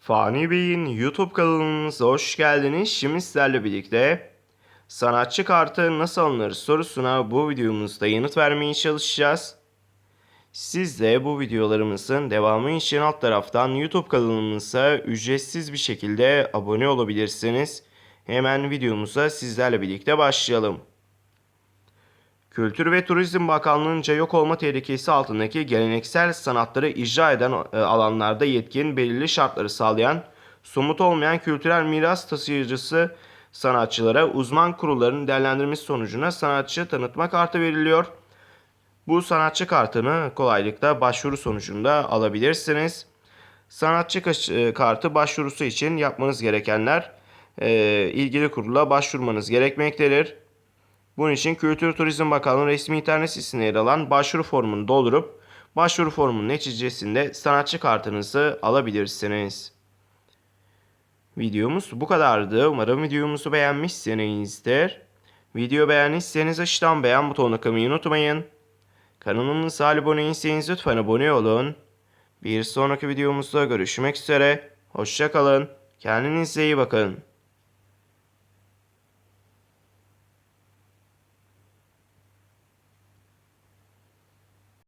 Fani Bey'in YouTube kanalımıza hoş geldiniz. Şimdi sizlerle birlikte sanatçı kartı nasıl alınır sorusuna bu videomuzda yanıt vermeye çalışacağız. Siz de bu videolarımızın devamı için alt taraftan YouTube kanalımıza ücretsiz bir şekilde abone olabilirsiniz. Hemen videomuza sizlerle birlikte başlayalım. Kültür ve Turizm Bakanlığı'nca yok olma tehlikesi altındaki geleneksel sanatları icra eden e, alanlarda yetkin belirli şartları sağlayan somut olmayan kültürel miras taşıyıcısı sanatçılara uzman kurulların değerlendirmesi sonucuna sanatçı tanıtma kartı veriliyor. Bu sanatçı kartını kolaylıkla başvuru sonucunda alabilirsiniz. Sanatçı e, kartı başvurusu için yapmanız gerekenler e, ilgili kurula başvurmanız gerekmektedir. Bunun için Kültür Turizm Bakanlığı resmi internet sitesinde yer alan başvuru formunu doldurup başvuru formunun neticesinde sanatçı kartınızı alabilirsiniz. Videomuz bu kadardı. Umarım videomuzu beğenmişsinizdir. Video beğendiyseniz aşağıdan beğen butonuna kılmayı unutmayın. Kanalımıza abone değilseniz lütfen abone olun. Bir sonraki videomuzda görüşmek üzere. Hoşçakalın. Kendinize iyi bakın.